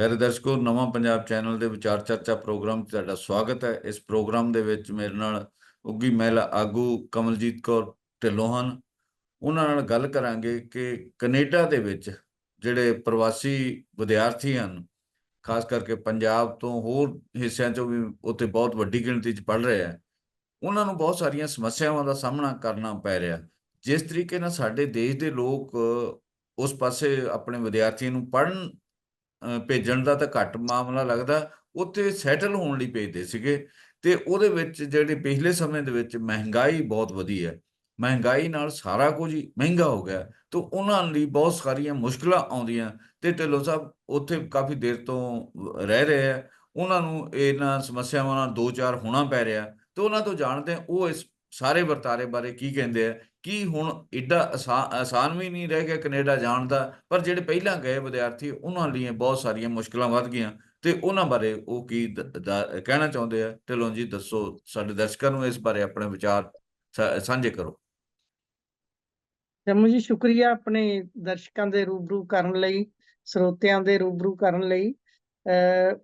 ਪਿਆਰੇ ਦਰਸ਼ਕੋ, ਨਵਾਂ ਪੰਜਾਬ ਚੈਨਲ ਦੇ ਵਿਚਾਰ ਚਰਚਾ ਪ੍ਰੋਗਰਾਮ 'ਚ ਤੁਹਾਡਾ ਸਵਾਗਤ ਹੈ। ਇਸ ਪ੍ਰੋਗਰਾਮ ਦੇ ਵਿੱਚ ਮੇਰੇ ਨਾਲ ਉੱਗੀ ਮਹਿਲਾ ਆਗੂ ਕਮਲਜੀਤ ਕੌਰ ਢਿੱਲੋਂ ਹਨ। ਉਹਨਾਂ ਨਾਲ ਗੱਲ ਕਰਾਂਗੇ ਕਿ ਕੈਨੇਡਾ ਦੇ ਵਿੱਚ ਜਿਹੜੇ ਪ੍ਰਵਾਸੀ ਵਿਦਿਆਰਥੀ ਹਨ, ਖਾਸ ਕਰਕੇ ਪੰਜਾਬ ਤੋਂ ਹੋਰ ਹਿੱਸਿਆਂ 'ਚੋਂ ਵੀ ਉੱਥੇ ਬਹੁਤ ਵੱਡੀ ਗਿਣਤੀ 'ਚ ਪੜ੍ਹ ਰਹੇ ਆ, ਉਹਨਾਂ ਨੂੰ ਬਹੁਤ ਸਾਰੀਆਂ ਸਮੱਸਿਆਵਾਂ ਦਾ ਸਾਹਮਣਾ ਕਰਨਾ ਪੈ ਰਿਹਾ। ਜਿਸ ਤਰੀਕੇ ਨਾਲ ਸਾਡੇ ਦੇਸ਼ ਦੇ ਲੋਕ ਉਸ ਪਾਸੇ ਆਪਣੇ ਵਿਦਿਆਰਥੀਆਂ ਨੂੰ ਪੜ੍ਹਨ ਭੇਜਣ ਦਾ ਤਾਂ ਘੱਟ ਮਾਮਲਾ ਲੱਗਦਾ। ਉੱਥੇ ਸੈਟਲ ਹੋਣ ਲਈ ਭੇਜਦੇ ਸੀਗੇ ਤੇ ਉਹਦੇ ਵਿੱਚ ਜਿਹੜੇ ਪਿਛਲੇ ਸਮੇਂ ਦੇ ਵਿੱਚ ਮਹਿੰਗਾਈ ਬਹੁਤ ਵਧੀ ਹੈ। ਮਹਿੰਗਾਈ ਨਾਲ ਸਾਰਾ ਕੁਝ ਹੀ ਮਹਿੰਗਾ ਹੋ ਗਿਆ। ਤੇ ਉਹਨਾਂ ਲਈ ਬਹੁਤ ਸਾਰੀਆਂ ਮੁਸ਼ਕਲਾਂ ਆਉਂਦੀਆਂ ਤੇ ਢਿੱਲੋਂ ਸਾਹਿਬ ਉੱਥੇ ਕਾਫੀ ਦੇਰ ਤੋਂ ਰਹਿ ਰਹੇ ਆ। ਉਹਨਾਂ ਨੂੰ ਇਹਨਾਂ ਸਮੱਸਿਆਵਾਂ ਨਾਲ ਦੋ ਚਾਰ ਹੋਣਾ ਪੈ ਰਿਹਾ। ਤੇ ਉਹਨਾਂ ਤੋਂ ਜਾਣਦੇ ਹਾਂ ਉਹ ਇਸ ਸਾਰੇ ਵਰਤਾਰੇ ਬਾਰੇ ਕੀ ਕਹਿੰਦੇ ਆ। ਕੀ ਹੁਣ ਏਡਾ ਆਸਾਨ ਵੀ ਨਹੀਂ ਰਹਿ ਗਿਆ ਕੈਨੇਡਾ ਜਾਣ ਦਾ? ਪਰ ਜਿਹੜੇ ਪਹਿਲਾਂ ਗਏ ਵਿਦਿਆਰਥੀ, ਉਹਨਾਂ ਲਈ ਬਹੁਤ ਸਾਰੀਆਂ ਮੁਸ਼ਕਲਾਂ ਵੱਧ ਗਈਆਂ। ਤੇ ਉਹਨਾਂ ਬਾਰੇ ਉਹ ਕੀ ਕਹਿਣਾ ਚਾਹੁੰਦੇ ਆ? ਢਿੱਲੋਂ ਜੀ, ਦੱਸੋ ਸਾਡੇ ਦਰਸ਼ਕਾਂ ਨੂੰ ਇਸ ਬਾਰੇ ਆਪਣੇ ਵਿਚਾਰ ਸਾਂਝੇ ਕਰੋ। ਜੰਮੂ ਜੀ, ਸ਼ੁਕਰੀਆ ਆਪਣੇ ਦਰਸ਼ਕਾਂ ਦੇ ਰੂਬਰੂ ਕਰਨ ਲਈ, ਸਰੋਤਿਆਂ ਦੇ ਰੂਬਰੂ ਕਰਨ ਲਈ। ਅ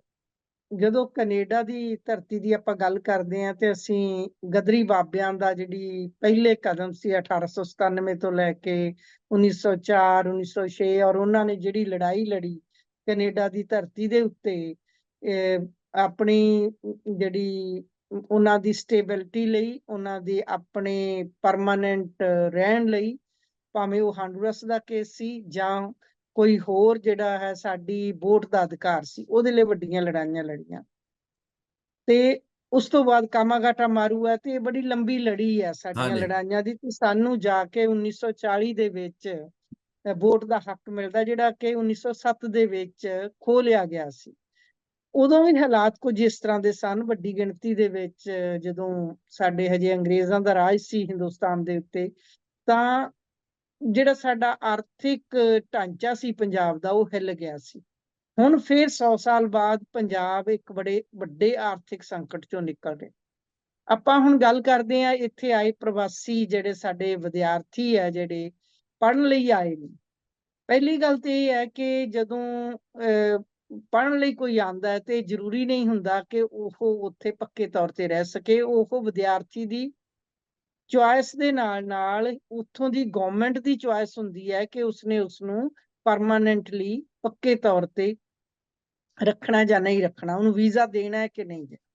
ਜਦੋਂ ਕੈਨੇਡਾ ਦੀ ਧਰਤੀ ਦੀ ਆਪਾਂ ਗੱਲ ਕਰਦੇ ਹਾਂ ਤੇ ਅਸੀਂ ਗਦਰੀ ਬਾਬਿਆਂ ਦਾ ਜਿਹੜੀ ਪਹਿਲੇ ਕਦਮ ਸੀ 1897 ਤੋਂ ਲੈ ਕੇ 1904 1906 ਔਰ ਉਹਨਾਂ ਨੇ ਜਿਹੜੀ ਲੜਾਈ ਲੜੀ ਕੈਨੇਡਾ ਦੀ ਧਰਤੀ ਦੇ ਉੱਤੇ ਆਪਣੀ ਜਿਹੜੀ ਉਹਨਾਂ ਦੀ ਸਟੇਬਿਲਿਟੀ ਲਈ, ਉਹਨਾਂ ਦੀ ਆਪਣੇ ਪਰਮਾਨੈਂਟ ਰਹਿਣ ਲਈ, ਭਾਵੇਂ ਉਹ ਹਾਂਡੂਰਸ ਦਾ ਕੇਸ ਸੀ ਜਾਂ ਕੋਈ ਹੋਰ ਜਿਹੜਾ ਹੈ ਸਾਡੀ ਵੋਟ ਦਾ ਅਧਿਕਾਰ ਸੀ ਉਹਦੇ ਲਈ ਵੱਡੀਆਂ ਲੜਾਈਆਂ ਲੜੀਆਂ ਤੇ ਉਸ ਤੋਂ ਬਾਅਦ ਕਾਮਾਗਾਟਾ ਮਾਰੂ ਹੈ ਤੇ ਇਹ ਬੜੀ ਲੰਬੀ ਲੜੀ ਹੈ ਸਾਡੀਆਂ। ਲੜਾਈਆਂ ਦੀ ਤੇ ਸਾਨੂੰ ਜਾ ਕੇ 1940 ਦੇ ਵਿੱਚ ਵੋਟ ਦਾ ਹੱਕ ਮਿਲਦਾ ਜਿਹੜਾ ਕਿ 1907 ਦੇ ਵਿੱਚ ਖੋਹ ਲਿਆ ਗਿਆ ਸੀ ਉਦੋਂ ਵੀ ਹਾਲਾਤ ਕੁਝ ਇਸ ਤਰ੍ਹਾਂ ਦੇ ਸਨ ਵੱਡੀ ਗਿਣਤੀ ਦੇ ਵਿੱਚ ਜਦੋਂ ਸਾਡੇ ਹਜੇ ਅੰਗਰੇਜ਼ਾਂ ਦਾ ਰਾਜ ਸੀ ਹਿੰਦੁਸਤਾਨ ਦੇ ਉੱਤੇ ਤਾਂ ਜਿਹੜਾ ਸਾਡਾ ਆਰਥਿਕ ਢਾਂਚਾ ਸੀ ਪੰਜਾਬ ਦਾ ਉਹ ਹਿੱਲ ਗਿਆ ਸੀ। ਹੁਣ ਫਿਰ 100 ਸਾਲ ਬਾਅਦ ਪੰਜਾਬ ਇੱਕ ਬੜੇ ਵੱਡੇ ਆਰਥਿਕ ਸੰਕਟ ਚੋਂ ਨਿਕਲ ਰਿਹਾ। ਆਪਾਂ ਹੁਣ ਗੱਲ ਕਰਦੇ ਆ ਇੱਥੇ ਆਏ ਪ੍ਰਵਾਸੀ ਜਿਹੜੇ ਸਾਡੇ ਵਿਦਿਆਰਥੀ ਆ ਜਿਹੜੇ ਪੜ੍ਹਨ ਲਈ ਆਏ ਨੇ। ਪਹਿਲੀ ਗੱਲ ਤੇ ਇਹ ਹੈ ਕਿ ਜਦੋਂ ਅਹ, ਪੜ੍ਹਨ ਲਈ ਕੋਈ ਆਂਦਾ ਹੈ ਤੇ ਜ਼ਰੂਰੀ ਨਹੀਂ ਹੁੰਦਾ ਕਿ ਉਹ ਉੱਥੇ ਪੱਕੇ ਤੌਰ ਤੇ ਰਹਿ ਸਕੇ। ਉਹ ਵਿਦਿਆਰਥੀ ਦੀ ਚੁਆਇਸ ਦੇ ਨਾਲ ਨਾਲ ਉੱਥੋਂ ਦੀ ਗਵਰਨਮੈਂਟ ਦੀ ਚੁਆਇਸ ਹੁੰਦੀ ਹੈ ਕਿ ਉਸਨੇ ਉਸ ਨੂੰ ਪਰਮਾਨੈਂਟਲੀ ਪੱਕੇ ਤੌਰ ਤੇ ਰੱਖਣਾ ਜਾਂ ਨਹੀਂ ਰੱਖਣਾ, ਉਹਨੂੰ ਵੀਜ਼ਾ ਦੇਣਾ ਹੈ ਕਿ ਨਹੀਂ ਦੇਣਾ।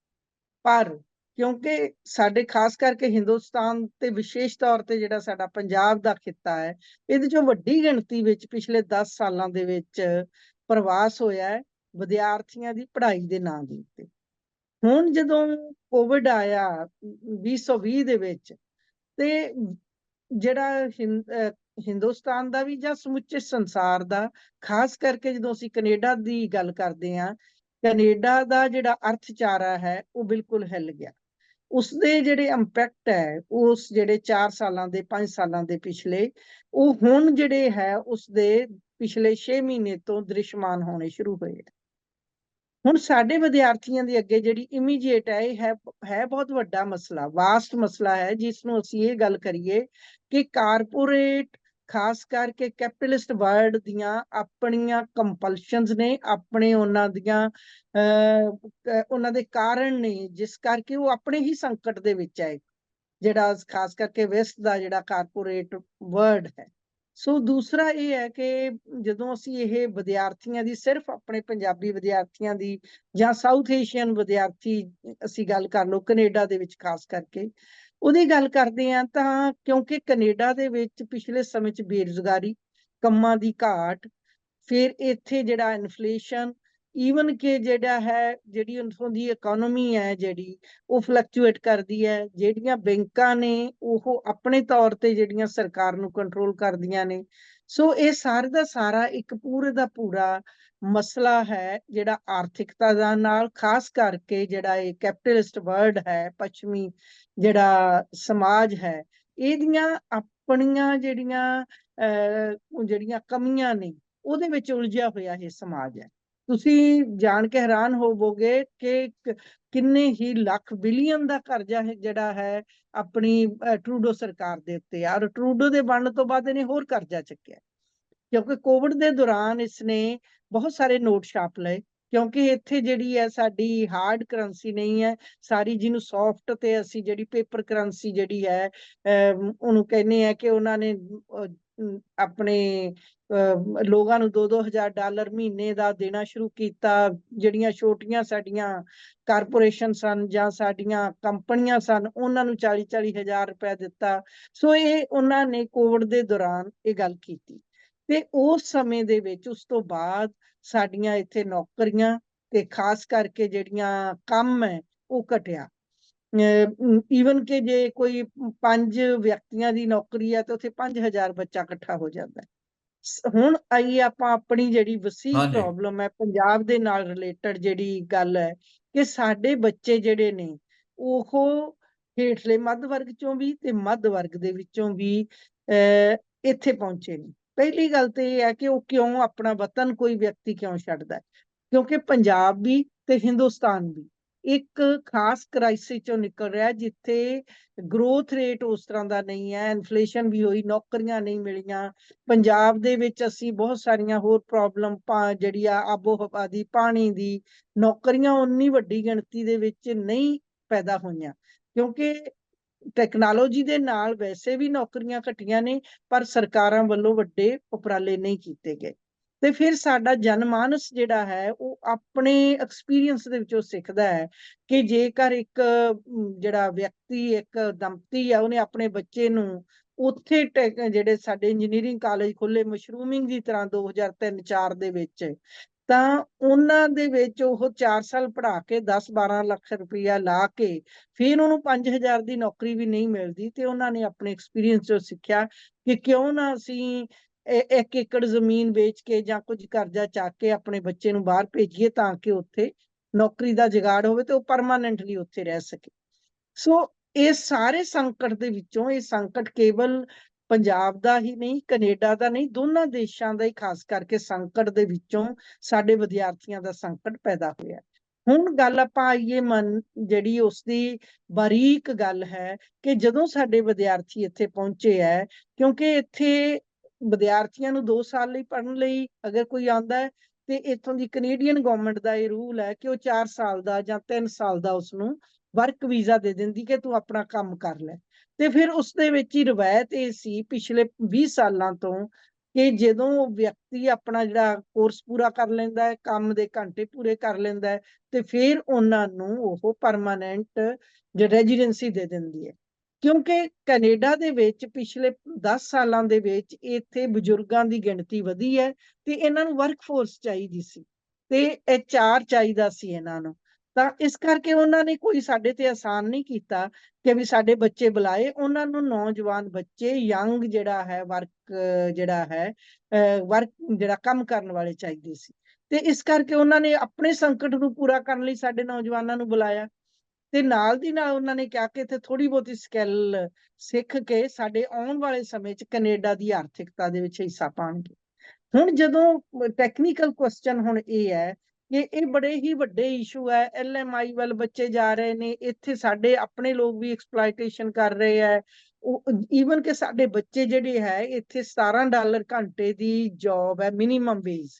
ਪਰ ਕਿਉਂਕਿ ਸਾਡੇ ਖਾਸ ਕਰਕੇ ਹਿੰਦੁਸਤਾਨ ਤੇ ਵਿਸ਼ੇਸ਼ ਤੌਰ ਤੇ ਜਿਹੜਾ ਸਾਡਾ ਪੰਜਾਬ ਦਾ ਖਿੱਤਾ ਹੈ, ਇਹਦੇ ਚੋਂ ਵੱਡੀ ਗਿਣਤੀ ਵਿੱਚ ਪਿਛਲੇ 10 ਸਾਲਾਂ ਦੇ ਵਿੱਚ ਪ੍ਰਵਾਸ ਹੋਇਆ ਹੈ ਵਿਦਿਆਰਥੀਆਂ ਦੀ ਪੜ੍ਹਾਈ ਦੇ ਨਾਂ ਦੇ ਉੱਤੇ। ਹੁਣ ਜਦੋਂ ਕੋਵਿਡ ਆਇਆ 2020 ਦੇ ਵਿੱਚ ਤੇ ਜਿਹੜਾ ਹਿੰਦ ਹਿੰਦੁਸਤਾਨ ਦਾ ਵੀ ਜਾਂ ਸਮੁੱਚੇ ਸੰਸਾਰ ਦਾ, ਖਾਸ ਕਰਕੇ ਜਦੋਂ ਅਸੀਂ ਕੈਨੇਡਾ ਦੀ ਗੱਲ ਕਰਦੇ ਹਾਂ, ਕੈਨੇਡਾ ਦਾ ਜਿਹੜਾ ਅਰਥਚਾਰਾ ਹੈ, ਉਹ ਬਿਲਕੁਲ ਹਿੱਲ ਗਿਆ। ਉਸਦੇ ਜਿਹੜੇ ਇੰਪੈਕਟ ਹੈ, ਉਸ ਜਿਹੜੇ 4 ਸਾਲਾਂ ਦੇ 5 ਸਾਲਾਂ ਦੇ ਪਿਛਲੇ, ਉਹ ਹੁਣ ਜਿਹੜੇ ਹੈ, ਉਸਦੇ ਪਿਛਲੇ 6 ਮਹੀਨੇ ਤੋਂ ਦ੍ਰਿਸ਼ਮਾਨ ਹੋਣੇ ਸ਼ੁਰੂ ਹੋਏ ਹੁਣ ਸਾਡੇ ਵਿਦਿਆਰਥੀਆਂ ਦੇ ਅੱਗੇ ਜਿਹੜੀ ਇਮੀਡੀਏਟ ਹੈ ਇਹ ਹੈ ਹੈ ਬਹੁਤ ਵੱਡਾ ਮਸਲਾ ਵਾਸਟ ਮਸਲਾ ਹੈ ਜਿਸ ਨੂੰ ਅਸੀਂ ਇਹ ਗੱਲ ਕਰੀਏ ਕਿ ਕਾਰਪੋਰੇਟ ਖਾਸ ਕਰਕੇ ਕੈਪੀਟਲਿਸਟ ਵਰਲਡ ਦੀਆਂ ਆਪਣੀਆਂ ਕੰਪਲਸ਼ਨਸ ਨੇ ਆਪਣੇ ਉਹਨਾਂ ਦੀਆਂ ਅਹ, ਉਹਨਾਂ ਦੇ ਕਾਰਨ ਨੇ ਜਿਸ ਕਰਕੇ ਉਹ ਆਪਣੇ ਹੀ ਸੰਕਟ ਦੇ ਵਿੱਚ ਹੈ ਜਿਹੜਾ ਖਾਸ ਕਰਕੇ ਵੈਸਟ ਦਾ ਜਿਹੜਾ ਕਾਰਪੋਰੇਟ ਵਰਲਡ ਹੈ। ਸੋ ਦੂਸਰਾ ਇਹ ਹੈ ਕਿ ਜਦੋਂ ਅਸੀਂ ਇਹ ਵਿਦਿਆਰਥੀਆਂ ਦੀ, ਸਿਰਫ ਆਪਣੇ ਪੰਜਾਬੀ ਵਿਦਿਆਰਥੀਆਂ ਦੀ ਜਾਂ ਸਾਊਥ ਏਸ਼ੀਅਨ ਵਿਦਿਆਰਥੀ ਅਸੀਂ ਗੱਲ ਕਰ ਲਓ, ਕੈਨੇਡਾ ਦੇ ਵਿੱਚ ਖਾਸ ਕਰਕੇ, ਉਹਦੀ ਗੱਲ ਕਰਦੇ ਹਾਂ ਤਾਂ ਕਿਉਂਕਿ ਕੈਨੇਡਾ ਦੇ ਵਿੱਚ ਪਿਛਲੇ ਸਮੇਂ 'ਚ ਬੇਰੁਜ਼ਗਾਰੀ, ਕੰਮਾਂ ਦੀ ਘਾਟ, ਫਿਰ ਇੱਥੇ ਜਿਹੜਾ ਇਨਫਲੇਸ਼ਨ ਈਵਨ ਕਿ ਜਿਹੜਾ ਹੈ, ਜਿਹੜੀ ਉੱਥੋਂ ਦੀ ਇਕਨੋਮੀ ਹੈ ਜਿਹੜੀ, ਉਹ ਫਲਕਚੁਏਟ ਕਰਦੀ ਹੈ, ਜਿਹੜੀਆਂ ਬੈਂਕਾਂ ਨੇ, ਉਹ ਆਪਣੇ ਤੌਰ ਤੇ ਜਿਹੜੀਆਂ ਸਰਕਾਰ ਨੂੰ ਕੰਟਰੋਲ ਕਰਦੀਆਂ ਨੇ। ਸੋ ਇਹ ਸਾਰੇ ਦਾ ਸਾਰਾ ਇੱਕ ਪੂਰੇ ਦਾ ਪੂਰਾ ਮਸਲਾ ਹੈ, ਜਿਹੜਾ ਆਰਥਿਕਤਾ ਦਾ ਨਾਲ, ਖਾਸ ਕਰਕੇ ਜਿਹੜਾ ਇਹ ਕੈਪੀਟਲਿਸਟ ਵਰਲਡ ਹੈ, ਪੱਛਮੀ ਜਿਹੜਾ ਸਮਾਜ ਹੈ, ਇਹਦੀਆਂ ਆਪਣੀਆਂ ਜਿਹੜੀਆਂ, ਅਹ, ਜਿਹੜੀਆਂ ਕਮੀਆਂ ਨੇ, ਉਹਦੇ ਵਿੱਚ ਉਲਝਿਆ ਹੋਇਆ ਇਹ ਸਮਾਜ ਹੈ। ਤੁਸੀਂ ਜਾਣ ਕੇ ਹੈਰਾਨ ਹੋਵੋਗੇ ਕਿ ਕਿੰਨੇ ਹੀ ਲੱਖ ਬਿਲੀਅਨ ਦਾ ਕਰਜ਼ਾ ਜਿਹੜਾ ਹੈ ਆਪਣੀ ਟਰੂਡੋ ਸਰਕਾਰ ਦੇ ਉੱਤੇ। ਔਰ ਟਰੂਡੋ ਦੇ ਬਣਨ ਤੋਂ ਬਾਅਦ ਇਹਨੇ ਹੋਰ ਕਰਜ਼ਾ ਚੱਕਿਆ। ਕਿਉਂਕਿ ਕੋਵਿਡ ਦੇ ਦੌਰਾਨ ਇਸਨੇ ਬਹੁਤ ਸਾਰੇ ਨੋਟ ਛਾਪ ਲਏ ਕਿਉਂਕਿ ਇੱਥੇ ਜਿਹੜੀ ਹੈ ਸਾਡੀ ਹਾਰਡ ਕਰੰਸੀ ਨਹੀਂ ਹੈ ਸਾਰੀ ਜਿਹਨੂੰ ਸੌਫਟ ਤੇ ਅਸੀਂ ਜਿਹੜੀ ਪੇਪਰ ਕਰੰਸੀ ਜਿਹੜੀ ਹੈ ਅਮ, ਉਹਨੂੰ ਕਹਿੰਦੇ ਆ ਕਿ ਉਹਨਾਂ ਨੇ ਆਪਣੇ ਲੋਕਾਂ ਨੂੰ 2-2000 ਡਾਲਰ ਮਹੀਨੇ ਦਾ ਦੇਣਾ ਸ਼ੁਰੂ ਕੀਤਾ, ਜਿਹੜੀਆਂ ਛੋਟੀਆਂ ਸਾਡੀਆਂ ਕਾਰਪੋਰੇਸ਼ਨ ਸਨ ਜਾਂ ਸਾਡੀਆਂ ਕੰਪਨੀਆਂ ਸਨ, ਉਹਨਾਂ ਨੂੰ 40-40 ਹਜ਼ਾਰ ਰੁਪਏ ਦਿੱਤਾ। ਸੋ ਇਹ ਉਹਨਾਂ ਨੇ ਕੋਵਿਡ ਦੇ ਦੌਰਾਨ ਇਹ ਗੱਲ ਕੀਤੀ। ਤੇ ਉਸ ਸਮੇਂ ਦੇ ਵਿੱਚ ਉਸ ਤੋਂ ਬਾਅਦ ਸਾਡੀਆਂ ਇੱਥੇ ਨੌਕਰੀਆਂ ਤੇ ਖਾਸ ਕਰਕੇ ਜਿਹੜੀਆਂ ਕੰਮ ਹੈ, ਉਹ ਘਟਿਆ। ਈਵਨ ਕਿ ਜੇ ਕੋਈ ਪੰਜ ਵਿਅਕਤੀਆਂ ਦੀ ਨੌਕਰੀ ਹੈ ਤੇ ਉੱਥੇ 5000 ਬੱਚਾ ਇਕੱਠਾ ਹੋ ਜਾਂਦਾ ਹੁਣ ਆਈ ਆਪਾਂ ਆਪਣੀ ਜਿਹੜੀ ਵਸੀਹ ਹਾਂਜੀ। ਪ੍ਰੋਬਲਮ ਹੈ ਪੰਜਾਬ ਦੇ ਨਾਲ ਰਿਲੇਟਡ ਜਿਹੜੀ ਗੱਲ ਹੈ ਕਿ ਸਾਡੇ ਬੱਚੇ ਜਿਹੜੇ ਨੇ ਉਹ ਹੇਠਲੇ ਮੱਧ ਵਰਗ ਚੋਂ ਵੀ ਤੇ ਮੱਧ ਵਰਗ ਦੇ ਵਿੱਚੋਂ ਵੀ ਅਹ ਇੱਥੇ ਪਹੁੰਚੇ ਨੇ। ਪਹਿਲੀ ਗੱਲ ਤੇ ਇਹ ਹੈ ਕਿ ਉਹ ਕਿਉਂ ਆਪਣਾ ਵਤਨ ਕੋਈ ਵਿਅਕਤੀ ਕਿਉਂ ਛੱਡਦਾ ਕਿਉਂਕਿ ਪੰਜਾਬ ਵੀ ਤੇ ਹਿੰਦੁਸਤਾਨ ਵੀ ਇੱਕ ਖਾਸ ਕ੍ਰਾਈਸਿਸ ਚੋਂ ਨਿਕਲ ਰਿਹਾ ਜਿੱਥੇ ਗਰੋਥ ਰੇਟ ਉਸ ਤਰ੍ਹਾਂ ਦਾ ਨਹੀਂ ਹੈ ਇਨਫਲੇਸ਼ਨ ਵੀ ਹੋਈ, ਨੌਕਰੀਆਂ ਨਹੀਂ ਮਿਲੀਆਂ, ਪੰਜਾਬ ਦੇ ਵਿੱਚ ਅਸੀਂ ਬਹੁਤ ਸਾਰੀਆਂ ਹੋਰ ਪ੍ਰੋਬਲਮ ਜਿਹੜੀ ਆ ਆਬੋ ਹਵਾ ਦੀ, ਪਾਣੀ ਦੀ, ਨੌਕਰੀਆਂ ਉਨੀ ਵੱਡੀ ਗਿਣਤੀ ਦੇ ਵਿੱਚ ਨਹੀਂ ਪੈਦਾ ਹੋਈਆਂ। ਕਿਉਂਕਿ ਟੈਕਨੋਲੋਜੀ ਦੇ ਨਾਲ ਵੈਸੇ ਵੀ ਨੌਕਰੀਆਂ ਘਟੀਆਂ ਨੇ, ਪਰ ਸਰਕਾਰਾਂ ਵੱਲੋਂ ਵੱਡੇ ਉਪਰਾਲੇ ਨਹੀਂ ਕੀਤੇ ਗਏ। ਤੇ ਫਿਰ ਸਾਡਾ ਜਨਮਾਨਸ ਜਿਹੜਾ ਹੈ, ਉਹ ਆਪਣੇ ਐਕਸਪੀਰੀਅੰਸ ਦੇ ਵਿੱਚੋਂ ਸਿੱਖਦਾ ਹੈ ਕਿ ਜੇਕਰ ਇੱਕ ਜਿਹੜਾ ਵਿਅਕਤੀ, ਇੱਕ ਦੰਪਤੀ ਆ, ਉਹਨੇ ਆਪਣੇ ਬੱਚੇ ਨੂੰ ਉੱਥੇ ਜਿਹੜੇ ਸਾਡੇ ਇੰਜੀਨੀਅਰਿੰਗ ਕਾਲਜ ਖੁੱਲੇ ਮਸ਼ਰੂਮਿੰਗ ਦੀ ਤਰ੍ਹਾਂ 2003-4 ਦੇ ਵਿੱਚ, ਤਾਂ ਉਹਨਾਂ ਦੇ ਵਿੱਚ ਉਹ 4 ਸਾਲ ਪੜ੍ਹਾ ਕੇ 10-12 ਲੱਖ ਰੁਪਇਆ ਲਾ ਕੇ ਫਿਰ ਉਹਨੂੰ 5000 ਦੀ ਨੌਕਰੀ ਵੀ ਨਹੀਂ ਮਿਲਦੀ ਤੇ ਉਹਨਾਂ ਨੇ ਆਪਣੇ ਐਕਸਪੀਰੀਅੰਸ ਤੋਂ ਸਿੱਖਿਆ ਕਿ ਕਿਉਂ ਨਾ ਅਸੀਂ ਇੱਕ ਏਕੜ ਜ਼ਮੀਨ ਵੇਚ ਕੇ ਜਾਂ ਕੁਝ ਕਰਜ਼ਾ ਚੱਕ ਕੇ ਆਪਣੇ ਬੱਚੇ ਨੂੰ ਬਾਹਰ ਭੇਜੀਏ ਤਾਂ ਕਿ ਉੱਥੇ ਨੌਕਰੀ ਦਾ ਜੁਗਾੜ ਹੋਵੇ ਤੇ ਉਹ ਪਰਮਾਨੈਂਟਲੀ ਉੱਥੇ ਰਹਿ ਸਕੇ। ਸੋ ਇਹ ਸਾਰੇ ਸੰਕਟ ਦੇ ਵਿੱਚੋਂ ਇਹ ਸੰਕਟ ਕੇਵਲ ਪੰਜਾਬ ਦਾ ਹੀ ਨਹੀਂ, ਕੈਨੇਡਾ ਦਾ ਨਹੀਂ, ਦੋਨਾਂ ਦੇਸ਼ਾਂ ਦਾ ਹੀ ਖਾਸ ਕਰਕੇ ਸੰਕਟ ਦੇ ਵਿੱਚੋਂ ਸਾਡੇ ਵਿਦਿਆਰਥੀਆਂ ਦਾ ਸੰਕਟ ਪੈਦਾ ਹੋਇਆ। ਹੁਣ ਗੱਲ ਆਪਾਂ ਆਈਏ ਮਨ, ਜਿਹੜੀ ਉਸ ਦੀ ਬਾਰੀਕ ਗੱਲ ਹੈ ਕਿ ਜਦੋਂ ਸਾਡੇ ਵਿਦਿਆਰਥੀ ਇੱਥੇ ਪਹੁੰਚੇ ਹੈ ਕਿਉਂਕਿ ਇੱਥੇ ਵਿਦਿਆਰਥੀਆਂ ਨੂੰ 2 ਸਾਲ ਲਈ ਪੜ੍ਹਨ ਲਈ ਅਗਰ ਕੋਈ ਆਉਂਦਾ ਹੈ ਤੇ ਇੱਥੋਂ ਦੀ ਕੈਨੇਡੀਅਨ ਗਵਰਨਮੈਂਟ ਦਾ ਇਹ ਰੂਲ ਹੈ ਕਿ ਉਹ 4 ਸਾਲ ਦਾ ਜਾਂ 3 ਸਾਲ ਦਾ ਉਸਨੂੰ ਵਰਕ ਵੀਜ਼ਾ ਦੇ ਦਿੰਦੀ ਕਿ ਤੂੰ ਆਪਣਾ ਕੰਮ ਕਰ ਲੈ। ਤੇ ਫਿਰ ਉਸ ਦੇ ਵਿੱਚ ਹੀ ਰਵਾਇਤ ਇਹ ਸੀ ਪਿਛਲੇ 20 ਸਾਲਾਂ ਤੋਂ ਕਿ ਜਦੋਂ ਉਹ ਵਿਅਕਤੀ ਆਪਣਾ ਜਿਹੜਾ ਕੋਰਸ ਪੂਰਾ ਕਰ ਲੈਂਦਾ ਹੈ, ਕੰਮ ਦੇ ਘੰਟੇ ਪੂਰੇ ਕਰ ਲੈਂਦਾ ਹੈ ਤੇ ਫਿਰ ਉਹਨਾਂ ਨੂੰ ਉਹ ਪਰਮਾਨੈਂਟ ਰੈਜ਼ੀਡੈਂਸੀ ਦੇ ਦਿੰਦੀ ਹੈ। ਕਿਉਂਕਿ ਕੈਨੇਡਾ ਦੇ ਵਿੱਚ ਪਿਛਲੇ 10 ਸਾਲਾਂ ਦੇ ਵਿੱਚ ਇੱਥੇ ਬਜ਼ੁਰਗਾਂ ਦੀ ਗਿਣਤੀ ਵਧੀ ਹੈ ਤੇ ਇਹਨਾਂ ਨੂੰ ਵਰਕਫੋਰਸ ਚਾਹੀਦੀ ਸੀ ਤੇ ਐਚਆਰ ਚਾਹੀਦਾ ਸੀ ਇਹਨਾਂ ਨੂੰ। ਤਾਂ ਇਸ ਕਰਕੇ ਉਹਨਾਂ ਨੇ ਕੋਈ ਸਾਡੇ ਤੇ ਆਸਾਨ ਨਹੀਂ ਕੀਤਾ ਕਿ ਵੀ ਸਾਡੇ ਬੱਚੇ ਬੁਲਾਏ। ਉਹਨਾਂ ਨੂੰ ਨੌਜਵਾਨ ਬੱਚੇ ਯੰਗ ਜਿਹੜਾ ਹੈ ਵਰਕ ਜਿਹੜਾ ਹੈ ਵਰਕ ਜਿਹੜਾ ਕੰਮ ਕਰਨ ਵਾਲੇ ਚਾਹੀਦੇ ਸੀ। ਤੇ ਇਸ ਕਰਕੇ ਉਹਨਾਂ ਨੇ ਆਪਣੇ ਸੰਕਟ ਨੂੰ ਪੂਰਾ ਕਰਨ ਲਈ ਸਾਡੇ ਨੌਜਵਾਨਾਂ ਨੂੰ ਬੁਲਾਇਆ। ਤੇ ਨਾਲ ਦੀ ਨਾਲ ਉਹਨਾਂ ਨੇ ਕਿਹਾ ਕਿ ਇੱਥੇ ਥੋੜੀ ਬਹੁਤੀ ਸਕਿੱਲ ਸਿੱਖ ਕੇ ਸਾਡੇ ਆਉਣ ਵਾਲੇ ਸਮੇਂ 'ਚ ਕੈਨੇਡਾ ਦੀ ਆਰਥਿਕਤਾ ਦੇ ਵਿੱਚ ਹਿੱਸਾ ਪਾਉਣਗੇ ਹੁਣ ਜਦੋਂ ਟੈਕਨੀਕਲ ਕੁਐਸਚਨ ਹੁਣ ਇਹ ਹੈ ਕਿ ਇਹ ਬੜੇ ਹੀ ਵੱਡੇ ਇਸ਼ੂ ਹੈ ਐਲਐਮਆਈ ਵੱਲ ਬੱਚੇ ਜਾ ਰਹੇ ਨੇ, ਇੱਥੇ ਸਾਡੇ ਆਪਣੇ ਲੋਕ ਵੀ ਐਕਸਪਲੋਇਟੇਸ਼ਨ ਕਰ ਰਹੇ ਹੈ। ਈਵਨ ਕਿ ਸਾਡੇ ਬੱਚੇ ਜਿਹੜੇ ਹੈ, ਇੱਥੇ 17 ਡਾਲਰ ਘੰਟੇ ਦੀ ਜੌਬ ਹੈ ਮਿਨੀਮਮ ਵੇਜ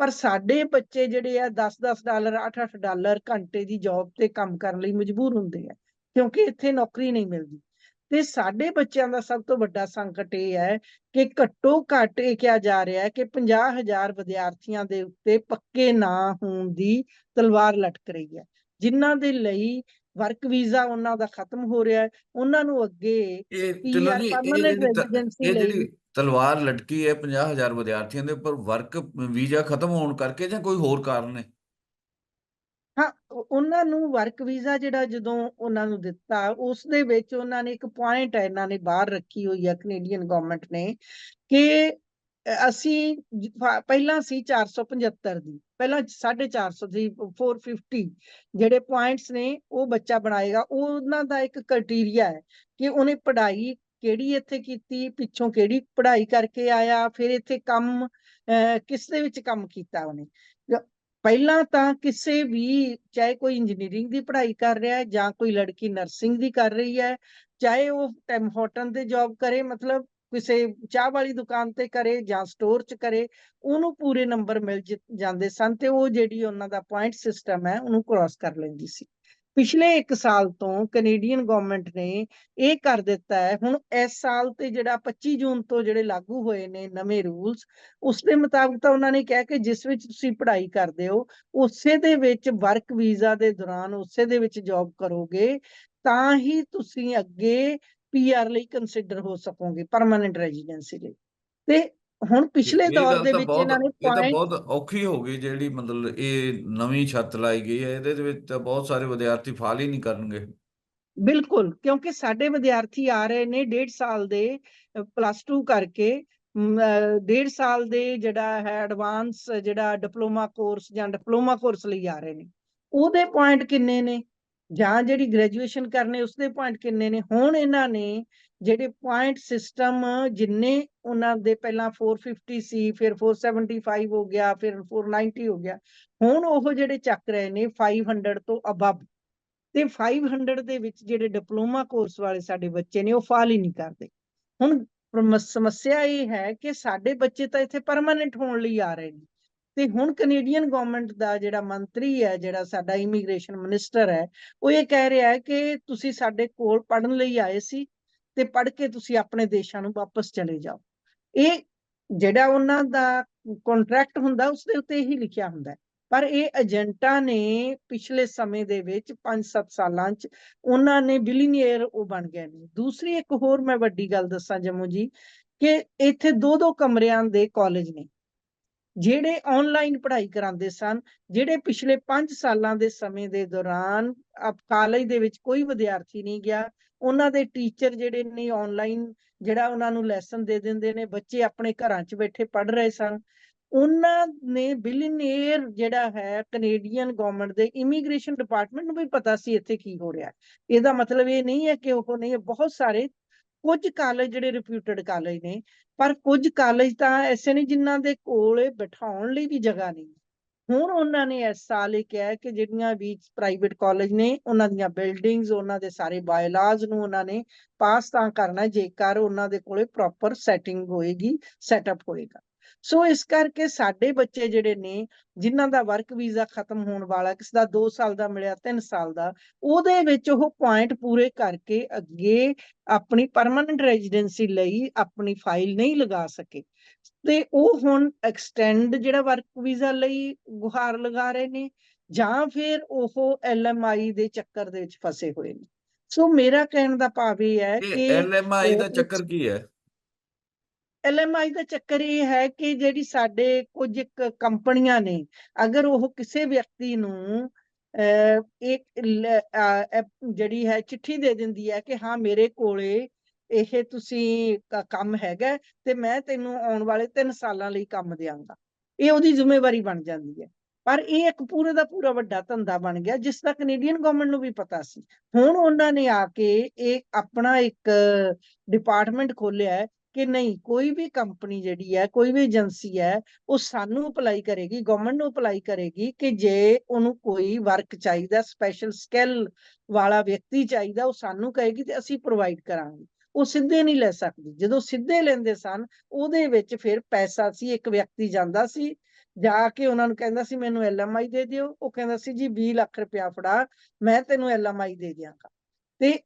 ਪਰ ਸਾਡੇ ਬੱਚੇ ਜਿਹੜੇ ਆ 10-10 ਡਾਲਰ 8-8 ਡਾਲਰ ਘੰਟੇ ਦੀ ਜੌਬ ਤੇ ਕੰਮ ਕਰਨ ਲਈ ਮਜਬੂਰ ਹੁੰਦੇ ਆ ਕਿਉਂਕਿ ਇੱਥੇ ਨੌਕਰੀ ਨਹੀਂ ਮਿਲਦੀ। ਤੇ ਸਾਡੇ ਬੱਚਿਆਂ ਦਾ ਸਭ ਤੋਂ ਵੱਡਾ ਸੰਕਟ ਇਹ ਹੈ ਕਿ ਘੱਟੋ ਘੱਟ ਇਹ ਕਿਹਾ ਜਾ ਰਿਹਾ ਹੈ ਕਿ 50000 ਵਿਦਿਆਰਥੀਆਂ ਦੇ ਉੱਤੇ ਪੱਕੇ ਨਾ ਹੋਣ ਦੀ ਤਲਵਾਰ ਲਟਕ ਰਹੀ ਹੈ। ਜਿਨ੍ਹਾਂ ਦੇ ਲਈ ਵਰਕ ਵੀਜ਼ਾ ਉਹਨਾਂ ਦਾ ਖਤਮ ਹੋ ਰਿਹਾ ਹੈ। ਉਹਨਾਂ ਨੂੰ ਅੱਗੇ ਇਹ ਜਿਹੜੀ ਤ- ਤਲਵਾਰ ਲਟਕੀ ਹੈ 50000 ਵਿਦਿਆਰਥੀਆਂ ਦੇ ਉੱਪਰ, ਵਰਕ, ਵੀਜ਼ਾ ਖਤਮ ਹੋਣ ਕਰਕੇ ਜਾਂ ਕੋਈ ਹੋਰ ਕਾਰਨ ਹੈ ਹਾਂ ਉਹਨਾਂ ਨੂੰ ਵਰਕ ਵੀਜ਼ਾ ਜਿਹੜਾ ਜਦੋਂ ਉਹਨਾਂ ਨੂੰ ਦਿੱਤਾ, ਉਸ ਦੇ ਵਿੱਚ ਉਹਨਾਂ ਨੇ ਇੱਕ ਪੁਆਇੰਟ ਹੈ, ਇਹਨਾਂ ਨੇ ਬਾਹਰ ਰੱਖੀ ਹੋਈ ਹੈ ਕੈਨੇਡੀਅਨ ਗਵਰਨਮੈਂਟ ਨੇ, ਕਿ ਅਸੀਂ ਪਹਿਲਾਂ ਸੀ 475 ਦੀ, ਪਹਿਲਾਂ 450 ਦੀ 450 ਜਿਹੜੇ ਪੁਆਇੰਟਸ ਨੇ, ਉਹ ਬੱਚਾ ਬਣਾਏਗਾ, ਉਹਨਾਂ ਦਾ ਇੱਕ ਕ੍ਰਾਈਟੇਰੀਆ ਹੈ ਕਿ ਉਹਨੇ ਪੜ੍ਹਾਈ ਕਿਹੜੀ ਇੱਥੇ ਕੀਤੀ, ਪਿੱਛੋਂ ਕਿਹੜੀ ਪੜ੍ਹਾਈ ਕਰਕੇ ਆਇਆ, ਫਿਰ ਇੱਥੇ ਕੰਮ ਕਿਸ ਦੇ ਵਿੱਚ ਕੰਮ ਕੀਤਾ ਉਹਨੇ? ਪਹਿਲਾਂ ਤਾਂ ਕਿਸੇ ਵੀ, ਚਾਹੇ ਕੋਈ ਇੰਜੀਨੀਅਰਿੰਗ ਦੀ ਪੜ੍ਹਾਈ ਕਰ ਰਿਹਾ ਹੈ ਜਾਂ ਕੋਈ ਲੜਕੀ ਨਰਸਿੰਗ ਦੀ ਕਰ ਰਹੀ ਹੈ, ਚਾਹੇ ਉਹ ਟੈਮ ਹੋਟਲ ਤੇ ਜੌਬ ਕਰੇ, ਮਤਲਬ ਕਿਸੇ ਚਾਹ ਵਾਲੀ ਦੁਕਾਨ ਤੇ ਕਰੇ ਜਾਂ ਸਟੋਰ 'ਚ ਕਰੇ, ਉਹਨੂੰ ਪੂਰੇ ਨੰਬਰ ਮਿਲ ਜਾਂਦੇ ਸਨ ਤੇ ਉਹ ਜਿਹੜੀ ਉਹਨਾਂ ਦਾ ਪੁਆਇੰਟ ਸਿਸਟਮ ਹੈ, ਉਹਨੂੰ ਕ੍ਰਾਸ ਕਰ ਲੈਂਦੀ ਸੀ। ਪਿਛਲੇ 1 ਸਾਲ ਤੋਂ ਕੈਨੇਡੀਅਨ ਗਵਰਨਮੈਂਟ ਨੇ ਇਹ ਕਰ ਦਿੱਤਾ ਹੈ, ਹੁਣ ਇਸ ਸਾਲ ਤੇ ਜਿਹੜਾ 25 ਜੂਨ ਤੋਂ ਜਿਹੜੇ ਲਾਗੂ ਹੋਏ ਨੇ ਨਵੇਂ ਰੂਲਸ ਉਸ ਦੇ ਮੁਤਾਬਕ ਤਾਂ ਉਹਨਾਂ ਨੇ ਕਿਹਾ ਕਿ ਜਿਸ ਵਿੱਚ ਤੁਸੀਂ ਪੜ੍ਹਾਈ ਕਰਦੇ ਹੋ, ਉਸੇ ਦੇ ਵਿੱਚ ਵਰਕ ਵੀਜ਼ਾ ਦੇ ਦੌਰਾਨ ਉਸੇ ਦੇ ਵਿੱਚ ਜੌਬ ਕਰੋਗੇ, ਤਾਂ ਹੀ ਤੁਸੀਂ ਅੱਗੇ ਪੀਆਰ ਲਈ ਕੰਸੀਡਰ ਹੋ ਸਕੋਗੇ ਪਰਮਾਨੈਂਟ ਰੈਜ਼ੀਡੈਂਸੀ ਲਈ। ਤੇ ਹੁਣ ਪਿਛਲੇ ਦੌਰ ਦੇ ਵਿੱਚ ਇਹਨਾਂ ਨੇ ਇਹ ਤਾਂ ਪੁਆਇੰਟ ਬਹੁਤ ਔਖੀ ਹੋ ਗਈ ਜਿਹੜੀ ਮਤਲਬ ਇਹ ਨਵੀਂ ਛੱਤ ਲਾਈ ਗਈ ਹੈ ਇਹਦੇ ਵਿੱਚ ਤਾਂ ਬਹੁਤ ਸਾਰੇ ਵਿਦਿਆਰਥੀ ਫਾਲ ਹੀ ਨਹੀਂ ਕਰਨਗੇ। ਬਿਲਕੁਲ ਕਿਉਂਕਿ ਸਾਡੇ ਵਿਦਿਆਰਥੀ ਆ ਰਹੇ ਨੇ ਡੇਢ ਸਾਲ ਦੇ ਪਲੱਸ 2 ਕਰਕੇ ਮ, ਅਹ, ਡੇਢ ਸਾਲ ਦੇ ਜਿਹੜਾ ਹੈ ਐਡਵਾਂਸ ਜਿਹੜਾ ਡਿਪਲੋਮਾ ਕੋਰਸ ਜਾਂ ਡਿਪਲੋਮਾ ਕੋਰਸ ਲਈ ਆ ਰਹੇ ਨੇ। ਉਹਦੇ ਪੁਆਇੰਟ ਕਿੰਨੇ ਨੇ? ਜਾਂ ਜਿਹੜੀ ਗ੍ਰੈਜੂਏਸ਼ਨ ਕਰਨੇ ਉਸਦੇ ਪੁਆਇੰਟ ਕਿੰਨੇ ਨੇ? ਹੁਣ ਇਹਨਾਂ ਨੇ ਜਿਹੜੇ ਪੁਆਇੰਟ ਸਿਸਟਮ ਜਿੰਨੇ ਉਹਨਾਂ ਦੇ ਪਹਿਲਾਂ 450 ਸੀ, ਫਿਰ 475 ਹੋ ਗਿਆ, ਫਿਰ 490 ਹੋ ਗਿਆ, ਹੁਣ ਉਹ ਜਿਹੜੇ ਚੱਕ ਰਹੇ ਨੇ 500 ਤੋਂ ਅਬਵ ਤੇ 500 ਦੇ ਵਿੱਚ ਜਿਹੜੇ ਡਿਪਲੋਮਾ ਕੋਰਸ ਵਾਲੇ ਸਾਡੇ ਬੱਚੇ ਨੇ ਉਹ ਫਾਲ ਹੀ ਨਹੀਂ ਕਰਦੇ। ਹੁਣ ਸਮੱਸਿਆ ਇਹ ਹੈ ਕਿ ਸਾਡੇ ਬੱਚੇ ਤਾਂ ਇੱਥੇ ਪਰਮਾਨੈਂਟ ਹੋਣ ਲਈ ਆ ਰਹੇ ਨੇ। ਤੇ ਹੁਣ ਕੈਨੇਡੀਅਨ ਗਵਰਨਮੈਂਟ ਦਾ ਜਿਹੜਾ ਮੰਤਰੀ ਹੈ, ਜਿਹੜਾ ਸਾਡਾ ਇਮੀਗ੍ਰੇਸ਼ਨ ਮਿਨਿਸਟਰ ਹੈ, ਉਹ ਇਹ ਕਹਿ ਰਿਹਾ ਹੈ ਕਿ ਤੁਸੀਂ ਸਾਡੇ ਕੋਲ ਪੜਨ ਲਈ ਆਏ ਸੀ ਤੇ ਪੜ ਕੇ ਤੁਸੀਂ ਆਪਣੇ ਦੇਸ਼ਾਂ ਨੂੰ ਵਾਪਸ ਚਲੇ ਜਾਓ। ਇਹ ਜਿਹੜਾ ਉਹਨਾਂ ਦਾ ਕੰਟਰੈਕਟ ਹੁੰਦਾ ਉਸ ਦੇ ਉੱਤੇ ਇਹੀ ਲਿਖਿਆ ਹੁੰਦਾ ਹੈ। ਪਰ ਇਹ ਏਜੰਟਾਂ ਨੇ ਪਿਛਲੇ ਸਮੇਂ ਦੇ ਵਿੱਚ 5-7 ਸਾਲਾਂ 'ਚ ਉਹਨਾਂ ਨੇ ਬਿਲੀਨੀਅਰ ਉਹ ਬਣ ਗਏ ਨੇ। ਦੂਸਰੀ ਇੱਕ ਹੋਰ ਮੈਂ ਵੱਡੀ ਗੱਲ ਦੱਸਾਂ ਜੰਮੂ ਜੀ, ਕਿ ਇੱਥੇ ਦੋ ਦੋ ਕਮਰਿਆਂ ਦੇ ਕਾਲਜ ਨੇ, ਜਿਹੜੇ ਆਨਲਾਈਨ ਪੜ੍ਹਾਈ ਕਰਾਉਂਦੇ ਸਨ, ਜਿਹੜੇ ਪਿਛਲੇ 5 ਸਾਲਾਂ ਦੇ ਸਮੇਂ ਦੇ ਦੌਰਾਨ ਕਾਲਜ ਦੇ ਵਿੱਚ ਕੋਈ ਵਿਦਿਆਰਥੀ ਨਹੀਂ ਗਿਆ ਉਹਨਾਂ ਦੇ ਟੀਚਰ ਜਿਹੜੇ ਨੇ ਆਨਲਾਈਨ ਜਿਹੜਾ ਉਹਨਾਂ ਨੂੰ ਲੈਸਨ ਦੇ ਦਿੰਦੇ ਨੇ, ਬੱਚੇ ਆਪਣੇ ਘਰਾਂ 'ਚ ਬੈਠੇ ਪੜ੍ਹ ਰਹੇ ਸਨ। ਉਹਨਾਂ ਨੇ ਬਿਲੀਨੀਅਰ ਜਿਹੜਾ ਹੈ ਕੈਨੇਡੀਅਨ ਗਵਰਨਮੈਂਟ ਦੇ ਇਮੀਗ੍ਰੇਸ਼ਨ ਡਿਪਾਰਟਮੈਂਟ ਨੂੰ ਵੀ ਪਤਾ ਸੀ ਇੱਥੇ ਕੀ ਹੋ ਰਿਹਾ। ਇਹਦਾ ਮਤਲਬ ਇਹ ਨਹੀਂ ਹੈ ਕਿ ਉਹ ਨਹੀਂ ਬਹੁਤ ਸਾਰੇ ਕੁਝ ਕਾਲਜ ਜਿਹੜੇ ਰਿਪਿਊਟਡ ਕਾਲਜ ਨੇ, ਪਰ ਕੁਝ ਕਾਲਜ ਤਾਂ ਐਸੇ ਨੇ ਜਿਨ੍ਹਾਂ ਦੇ ਕੋਲ ਬਿਠਾਉਣ ਲਈ ਵੀ ਜਗ੍ਹਾ ਨਹੀਂ। ਹੁਣ ਉਹਨਾਂ ਨੇ ਇਸ ਸਾਲ ਇਹ ਕਿਹਾ ਕਿ ਜਿਹੜੀਆਂ ਵੀ ਪ੍ਰਾਈਵੇਟ ਕਾਲਜ ਨੇ, ਉਹਨਾਂ ਦੀਆਂ ਬਿਲਡਿੰਗਸ ਉਹਨਾਂ ਦੇ ਸਾਰੇ ਬਾਇਲਾਜ਼ ਨੂੰ ਉਹਨਾਂ ਨੇ ਪਾਸ ਤਾਂ ਕਰਨਾ ਜੇਕਰ ਉਹਨਾਂ ਦੇ ਕੋਲੇ ਪ੍ਰੋਪਰ ਸੈਟਿੰਗ ਹੋਏਗੀ ਸੈਟਅਪ ਹੋਏਗਾ। ਸੋ ਇਸ ਕਰਕੇ ਸਾਡੇ ਬੱਚੇ ਜਿਹੜੇ ਨੇ ਜਿਨ੍ਹਾਂ ਦਾ ਵਰਕ ਵੀਜ਼ਾ ਖਤਮ ਹੋਣ ਵਾਲਾ ਕਿਸ ਦਾ 2 ਸਾਲ ਦਾ ਮਿਲਿਆ 3 ਸਾਲ ਦਾ ਉਹਦੇ ਵਿੱਚ ਉਹ ਪੁਆਇੰਟ ਪੂਰੇ ਕਰਕੇ ਅੱਗੇ ਆਪਣੀ ਪਰਮਨੈਂਟ ਰੈਜ਼ੀਡੈਂਸੀ ਲਈ ਆਪਣੀ ਫਾਈਲ ਨਹੀਂ ਲਗਾ ਸਕੇ। ਤੇ ਉਹ ਹੁਣ ਐਕਸਟੈਂਡ ਜਿਹੜਾ ਵਰਕ ਵੀਜ਼ਾ ਲਈ ਗੁਹਾਰ ਲਗਾ ਰਹੇ ਨੇ ਜਾਂ ਫਿਰ ਉਹ ਐਲਐਮਆਈ ਦੇ ਚੱਕਰ ਦੇ ਵਿੱਚ ਫਸੇ ਹੋਏ ਨੇ। ਸੋ ਮੇਰਾ ਕਹਿਣ ਦਾ ਭਾਵ ਇਹ ਹੈ ਕਿ ਐਲਐਮਆਈ ਦਾ ਚੱਕਰ ਕੀ ਹੈ? ਐਲਐਮਆਈ ਦਾ ਚੱਕਰ ਇਹ ਹੈ ਕਿ ਜਿਹੜੀ ਸਾਡੇ ਕੁਝ ਕੰਪਨੀਆਂ ਨੇ, ਅਗਰ ਉਹ ਕਿਸੇ ਵਿਅਕਤੀ ਨੂੰ ਇੱਕ ਜਿਹੜੀ ਹੈ ਚਿੱਠੀ ਦੇ ਦਿੰਦੀ ਹੈ ਕਿ ਹਾਂ, ਮੇਰੇ ਕੋਲੇ ਇਹ ਤੁਸੀਂ ਕੰਮ ਹੈਗਾ ਤੇ ਮੈਂ ਤੈਨੂੰ ਆਉਣ ਵਾਲੇ 3 ਸਾਲਾਂ ਲਈ ਕੰਮ ਦਿਆਂਗਾ। ਇਹ ਉਹਦੀ ਜ਼ਿੰਮੇਵਾਰੀ ਬਣ ਜਾਂਦੀ ਹੈ। ਪਰ ਇਹ ਇੱਕ ਪੂਰੇ ਦਾ ਪੂਰਾ ਵੱਡਾ ਧੰਦਾ ਬਣ ਗਿਆ, ਜਿਸ ਦਾ ਕੈਨੇਡੀਅਨ ਗਵਰਨਮੈਂਟ ਨੂੰ ਵੀ ਪਤਾ ਸੀ। ਹੁਣ ਉਹਨਾਂ ਨੇ ਆ ਕੇ ਇਹ ਆਪਣਾ ਇੱਕ ਡਿਪਾਰਟਮੈਂਟ ਖੋਲਿਆ ਹੈ ਕਿ ਨਹੀਂ, ਕੋਈ ਵੀ ਕੰਪਨੀ ਜਿਹੜੀ ਹੈ, ਕੋਈ ਵੀ ਏਜੰਸੀ ਹੈ, ਉਹ ਸਾਨੂੰ ਅਪਲਾਈ ਕਰੇਗੀ ਗਵਰਨਮੈਂਟ ਨੂੰ ਅਪਲਾਈ ਕਰੇਗੀ ਕਿ ਜੇ ਉਹਨੂੰ ਕੋਈ ਵਰਕ ਚਾਹੀਦਾ ਸਪੈਸ਼ਲ ਸਕਿੱਲ ਵਾਲਾ ਵਿਅਕਤੀ ਚਾਹੀਦਾ, ਉਹ ਸਾਨੂੰ ਕਹੇਗੀ ਤੇ ਅਸੀਂ ਪ੍ਰੋਵਾਈਡ ਕਰਾਂਗੇ। ਉਹ ਸਿੱਧੇ ਨਹੀਂ ਲੈ ਸਕਦੀ। ਜਦੋਂ ਸਿੱਧੇ ਲੈਂਦੇ ਸਨ, ਉਹਦੇ ਵਿੱਚ ਫਿਰ ਪੈਸਾ ਸੀ, ਇੱਕ ਵਿਅਕਤੀ ਜਾਂਦਾ ਸੀ, ਜਾ ਕੇ ਉਹਨਾਂ ਨੂੰ ਕਹਿੰਦਾ ਸੀ, ਮੈਨੂੰ ਐਲਐਮਆਈ ਦੇ ਦਿਓ। ਉਹ ਕਹਿੰਦਾ ਸੀ, ਜੀ 20 ਲੱਖ ਰੁਪਇਆ ਫੜਾ, ਮੈਂ ਤੈਨੂੰ ਐਲਐਮਆਈ ਦੇ ਦਿਆਂਗਾ। ਤੇ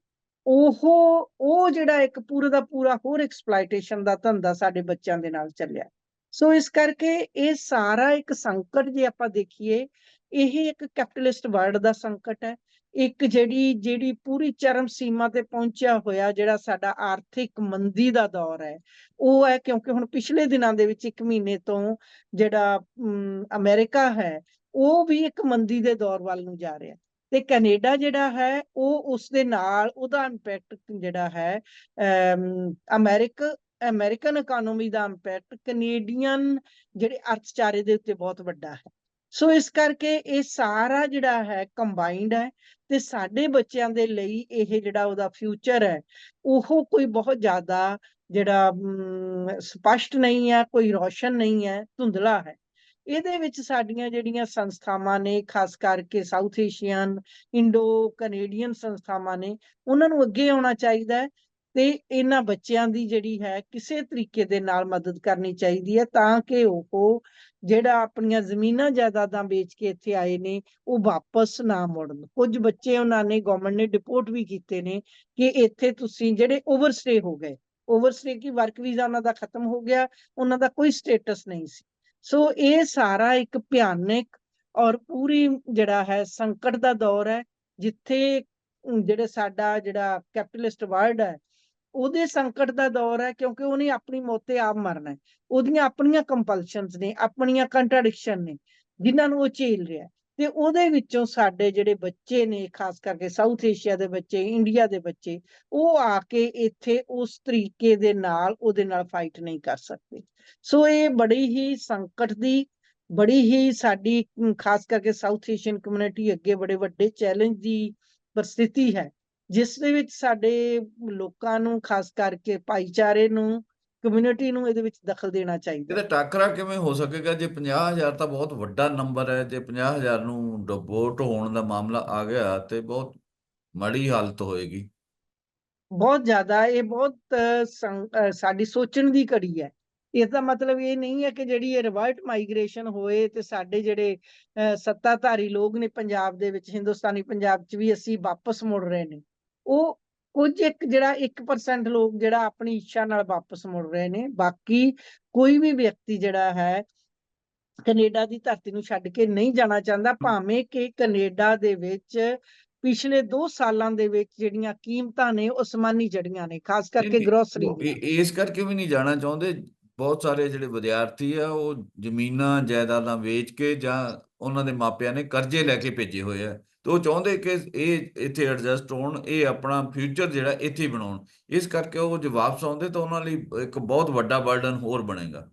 ਉਹ ਉਹ ਜਿਹੜਾ ਇੱਕ ਪੂਰਾ ਦਾ ਪੂਰਾ ਹੋਰ ਐਕਸਪਲੋਇਟੇਸ਼ਨ ਦਾ ਧੰਦਾ ਸਾਡੇ ਬੱਚਿਆਂ ਦੇ ਨਾਲ ਚੱਲਿਆ। ਸੋ ਇਸ ਕਰਕੇ ਇਹ ਸਾਰਾ ਇੱਕ ਸੰਕਟ ਜੇ ਆਪਾਂ ਦੇਖੀਏ ਇਹ ਇੱਕ ਕੈਪੀਟਲਿਸਟ ਵਰਲਡ ਦਾ ਸੰਕਟ ਹੈ। ਇੱਕ ਜਿਹੜੀ ਜਿਹੜੀ ਪੂਰੀ ਚਰਮ ਸੀਮਾ ਤੇ ਪਹੁੰਚਿਆ ਹੋਇਆ ਜਿਹੜਾ ਸਾਡਾ ਆਰਥਿਕ ਮੰਦੀ ਦਾ ਦੌਰ ਹੈ ਉਹ ਹੈ ਕਿਉਂਕਿ ਹੁਣ ਪਿਛਲੇ ਦਿਨਾਂ ਦੇ ਵਿੱਚ ਇੱਕ ਮਹੀਨੇ ਤੋਂ ਜਿਹੜਾ ਅਮ, ਅਮਰੀਕਾ ਹੈ ਉਹ ਵੀ ਇੱਕ ਮੰਦੀ ਦੇ ਦੌਰ ਵੱਲ ਨੂੰ ਜਾ ਰਿਹਾ। ਤੇ ਕੈਨੇਡਾ ਜਿਹੜਾ ਹੈ ਉਹ ਉਸ ਦੇ ਨਾਲ ਉਹਦਾ ਇੰਪੈਕਟ ਜਿਹੜਾ ਹੈ ਅਮ, ਅਮਰੀਕ ਅਮਰੀਕਨ ਇਕਨੋਮੀ ਦਾ ਇੰਪੈਕਟ ਕੈਨੇਡੀਅਨ ਜਿਹੜੇ ਅਰਥਚਾਰੇ ਦੇ ਉੱਤੇ ਬਹੁਤ ਵੱਡਾ ਹੈ। ਸੋ ਇਸ ਕਰਕੇ ਇਹ ਸਾਰਾ ਜਿਹੜਾ ਹੈ ਕੰਬਾਈਨਡ ਹੈ ਤੇ ਸਾਡੇ ਬੱਚਿਆਂ ਦੇ ਲਈ ਇਹ ਜਿਹੜਾ ਉਹਦਾ ਫਿਊਚਰ ਹੈ ਉਹ ਕੋਈ ਬਹੁਤ ਜ਼ਿਆਦਾ ਜਿਹੜਾ ਸਪਸ਼ਟ ਨਹੀਂ ਹੈ ਕੋਈ ਰੋਸ਼ਨ ਨਹੀਂ ਹੈ ਧੁੰਦਲਾ ਹੈ। ਇਹਦੇ ਵਿੱਚ ਸਾਡੀਆਂ ਜਿਹੜੀਆਂ ਸੰਸਥਾਵਾਂ ਨੇ, ਖਾਸ ਕਰਕੇ ਸਾਊਥ ਏਸ਼ੀਅਨ ਇੰਡੋ ਕੈਨੇਡੀਅਨ ਸੰਸਥਾਵਾਂ ਨੇ, ਉਹਨਾਂ ਨੂੰ ਅੱਗੇ ਆਉਣਾ ਚਾਹੀਦਾ ਹੈ ਤੇ ਇਹਨਾਂ ਬੱਚਿਆਂ ਦੀ ਜਿਹੜੀ ਹੈ ਕਿਸੇ ਤਰੀਕੇ ਦੇ ਨਾਲ ਮਦਦ ਕਰਨੀ ਚਾਹੀਦੀ ਹੈ ਤਾਂ ਕਿ ਉਹ ਜਿਹੜਾ ਆਪਣੀਆਂ ਜ਼ਮੀਨਾਂ ਜਾਇਦਾਦਾਂ ਵੇਚ ਕੇ ਇੱਥੇ ਆਏ ਨੇ, ਉਹ ਵਾਪਸ ਨਾ ਮੁੜਨ। ਕੁਝ ਬੱਚੇ ਉਹਨਾਂ ਨੇ ਗਵਰਨਮੈਂਟ ਨੇ ਡਿਪੋਰਟ ਵੀ ਕੀਤੇ ਨੇ ਕਿ ਇੱਥੇ ਤੁਸੀਂ ਜਿਹੜੇ ਓਵਰਸਟੇ ਹੋ ਗਏ ਓਵਰਸਟੇ ਕੀ ਵਰਕ ਵੀਜ਼ਾ ਉਹਨਾਂ ਦਾ ਖਤਮ ਹੋ ਗਿਆ, ਉਹਨਾਂ ਦਾ ਕੋਈ ਸਟੇਟਸ ਨਹੀਂ ਸੀ। ਸੋ ਇਹ ਸਾਰਾ ਇੱਕ ਭਿਆਨਕ ਔਰ ਪੂਰੀ ਜਿਹੜਾ ਹੈ ਸੰਕਟ ਦਾ ਦੌਰ ਹੈ ਜਿੱਥੇ ਅਮ, ਜਿਹੜੇ ਸਾਡਾ ਜਿਹੜਾ ਕੈਪੀਟਲਿਸਟ ਵਰਲਡ ਹੈ ਉਹਦੇ ਸੰਕਟ ਦਾ ਦੌਰ ਹੈ ਕਿਉਂਕਿ ਉਹਨੇ ਆਪਣੀ ਮੌਤੇ ਆਪ ਮਰਨਾ ਹੈ ਉਹਦੀਆਂ ਆਪਣੀਆਂ ਕੰਪਲਸ਼ਨਸ ਨੇ ਆਪਣੀਆਂ ਕੰਟਰਡਿਕਸ਼ਨ ਨੇ ਜਿਨ੍ਹਾਂ ਨੂੰ ਉਹ ਝੇਲ ਰਿਹਾ ਹੈ। ਤੇ ਉਹਦੇ ਵਿੱਚੋਂ ਸਾਡੇ ਜਿਹੜੇ ਬੱਚੇ ਨੇ, ਖਾਸ ਕਰਕੇ ਸਾਊਥ ਏਸ਼ੀਆ ਦੇ ਬੱਚੇ ਇੰਡੀਆ ਦੇ ਬੱਚੇ, ਉਹ ਆ ਕੇ ਇੱਥੇ ਉਸ ਤਰੀਕੇ ਦੇ ਨਾਲ ਉਹਦੇ ਨਾਲ ਫਾਈਟ ਨਹੀਂ ਕਰ ਸਕਦੇ। ਸੋ ਇਹ ਬੜੀ ਹੀ ਸੰਕਟ ਦੀ, ਬੜੀ ਹੀ ਸਾਡੀ ਖਾਸ ਕਰਕੇ ਸਾਊਥ ਏਸ਼ੀਅਨ ਕਮਿਊਨਿਟੀ ਅੱਗੇ ਬੜੇ ਵੱਡੇ ਚੈਲੰਜ ਦੀ ਪਰਿਸਥਿਤੀ ਹੈ, ਜਿਸ ਦੇ ਵਿੱਚ ਸਾਡੇ ਲੋਕਾਂ ਨੂੰ, ਖਾਸ ਕਰਕੇ ਭਾਈਚਾਰੇ ਨੂੰ ਕਮਿਊਨਿਟੀ ਨੂੰ ਇਹਦੇ ਵਿੱਚ ਦਖਲ ਦੇਣਾ ਚਾਹੀਦਾ ਇਹਦਾ ਟਾਕਰਾ ਕਿਵੇਂ ਹੋ ਸਕੇਗਾ? ਜੇ 50000 ਤਾਂ ਬਹੁਤ ਵੱਡਾ ਨੰਬਰ ਹੈ। ਜੇ 50000 ਨੂੰ ਡਿਵੋਰਟ ਹੋਣ ਦਾ ਮਾਮਲਾ ਆ ਗਿਆ ਤੇ ਬਹੁਤ ਮਾੜੀ ਹਾਲਤ ਹੋਏਗੀ। ਬਹੁਤ ਜ਼ਿਆਦਾ ਇਹ ਬਹੁਤ ਸਾਡੀ ਸੋਚਣ ਦੀ ਘੜੀ ਹੈ। ਇਸ ਦਾ ਮਤਲਬ ਇਹ ਨਹੀਂ ਹੈ ਕਿ ਜਿਹੜੀ ਇਹ ਰਿਵਰਟ ਮਾਈਗ੍ਰੇਸ਼ਨ ਹੋਏ ਤੇ ਸਾਡੇ ਜਿਹੜੇ ਸੱਤਾਧਾਰੀ ਲੋਕ ਨੇ ਪੰਜਾਬ ਦੇ ਵਿੱਚ ਹਿੰਦੁਸਤਾਨੀ ਪੰਜਾਬ 'ਚ ਵੀ ਅਸੀਂ ਵਾਪਸ ਮੁੜ ਰਹੇ ਨੇ। ਉਹ ਕੁਝ ਇੱਕ ਜਿਹੜਾ 1% ਲੋਕ ਜਿਹੜਾ ਆਪਣੀ ਇੱਛਾ ਨਾਲ ਵਾਪਸ ਮੁੜ ਰਹੇ ਨੇ ਬਾਕੀ ਕੋਈ ਵੀ ਵਿਅਕਤੀ ਜਿਹੜਾ ਹੈ ਕੈਨੇਡਾ ਦੀ ਧਰਤੀ ਨੂੰ ਛੱਡ ਕੇ ਨਹੀਂ ਜਾਣਾ ਚਾਹੁੰਦਾ ਭਾਵੇਂ ਕਿ ਕੈਨੇਡਾ ਦੇ ਵਿੱਚ ਪਿਛਲੇ 2 ਸਾਲਾਂ ਦੇ ਵਿੱਚ ਜਿਹੜੀਆਂ ਕੀਮਤਾਂ ਨੇ ਉਹ ਅਸਮਾਨੀ ਚੜੀਆਂ ਨੇ ਖਾਸ ਕਰਕੇ ਗਰੋਸਰੀ ਇਸ ਕਰਕੇ ਵੀ ਨਹੀਂ ਜਾਣਾ ਚਾਹੁੰਦੇ ਬਹੁਤ ਸਾਰੇ ਜਿਹੜੇ ਵਿਦਿਆਰਥੀ ਆ ਉਹ ਜ਼ਮੀਨਾਂ ਜਾਇਦਾਦਾਂ ਵੇਚ ਕੇ ਜਾਂ ਉਹਨਾਂ ਦੇ ਮਾਪਿਆਂ ਨੇ ਕਰਜ਼ੇ ਲੈ ਕੇ ਭੇਜੇ ਹੋਏ ਆ। ਤੇ ਉਹ ਚਾਹੁੰਦੇ ਕਿ ਇਹ ਇੱਥੇ ਐਡਜਸਟ ਹੋਣ, ਇਹ ਆਪਣਾ ਫਿਊਚਰ ਜਿਹੜਾ ਇੱਥੇ ਬਣਾਉਣ। ਇਸ ਕਰਕੇ ਉਹ ਜੇ ਵਾਪਸ ਆਉਂਦੇ ਤਾਂ ਉਹਨਾਂ ਲਈ ਇੱਕ ਬਹੁਤ ਵੱਡਾ ਬਰਡਨ ਹੋਰ ਬਣੇਗਾ।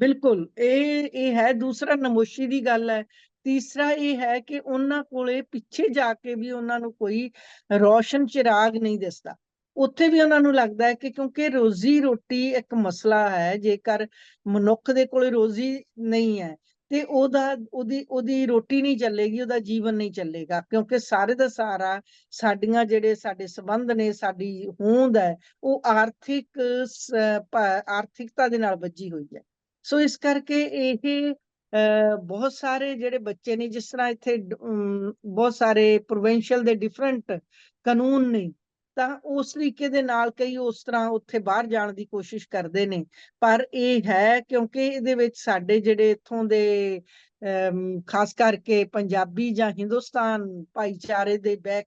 ਬਿਲਕੁਲ, ਇਹ ਇਹ ਹੈ ਦੂਸਰਾ ਨਮੋਸ਼ੀ ਦੀ ਗੱਲ ਹੈ। ਤੀਸਰਾ ਇਹ ਹੈ ਕਿ ਉਹਨਾਂ ਕੋਲੇ ਪਿੱਛੇ ਜਾ ਕੇ ਵੀ ਉਹਨਾਂ ਨੂੰ ਕੋਈ ਰੋਸ਼ਨ ਚਿਰਾਗ ਨਹੀਂ ਦਿਸਦਾ। ਉੱਥੇ ਵੀ ਉਹਨਾਂ ਨੂੰ ਲੱਗਦਾ ਹੈ ਕਿ ਕਿਉਂਕਿ ਰੋਜ਼ੀ ਰੋਟੀ ਇੱਕ ਮਸਲਾ ਹੈ, ਜੇਕਰ ਮਨੁੱਖ ਦੇ ਕੋਲ ਰੋਜ਼ੀ ਨਹੀਂ ਹੈ ਤੇ ਉਹਦਾ ਉਹਦੀ ਉਹਦੀ ਰੋਟੀ ਨਹੀਂ ਚੱਲੇਗੀ ਉਹਦਾ ਜੀਵਨ ਨਹੀਂ ਚੱਲੇਗਾ ਕਿਉਂਕਿ ਸਾਰੇ ਦਾ ਸਾਰਾ ਸਾਡੀਆਂ ਜਿਹੜੇ ਸਾਡੇ ਸੰਬੰਧ ਨੇ ਸਾਡੀ ਹੋਂਦ ਹੈ ਉਹ ਆਰਥਿਕ ਆਰਥਿਕਤਾ ਦੇ ਨਾਲ ਵੱਜੀ ਹੋਈ ਹੈ। ਸੋ ਇਸ ਕਰਕੇ ਇਹ ਅਹ, ਬਹੁਤ ਸਾਰੇ ਜਿਹੜੇ ਬੱਚੇ ਨੇ ਜਿਸ ਤਰ੍ਹਾਂ ਇੱਥੇ ਬਹੁਤ ਸਾਰੇ ਪ੍ਰੋਵਿੰਸ਼ੀਅਲ ਦੇ ਡਿਫਰੈਂਟ ਕਾਨੂੰਨ ਨੇ ਤਾਂ ਉਸ ਤਰੀਕੇ ਦੇ ਨਾਲ ਕਈ ਉਸ ਤਰ੍ਹਾਂ ਉੱਥੇ ਬਾਹਰ ਜਾਣ ਦੀ ਕੋਸ਼ਿਸ਼ ਕਰਦੇ ਨੇ। ਪਰ ਇਹ ਹੈ ਕਿਉਂਕਿ ਇਹਦੇ ਵਿੱਚ ਸਾਡੇ ਜਿਹੜੇ ਇੱਥੋਂ ਦੇ ਖਾਸ ਕਰਕੇ ਪੰਜਾਬੀ ਜਾਂ ਹਿੰਦੁਸਤਾਨ ਭਾਈਚਾਰੇ ਦੇ ਬੈਕ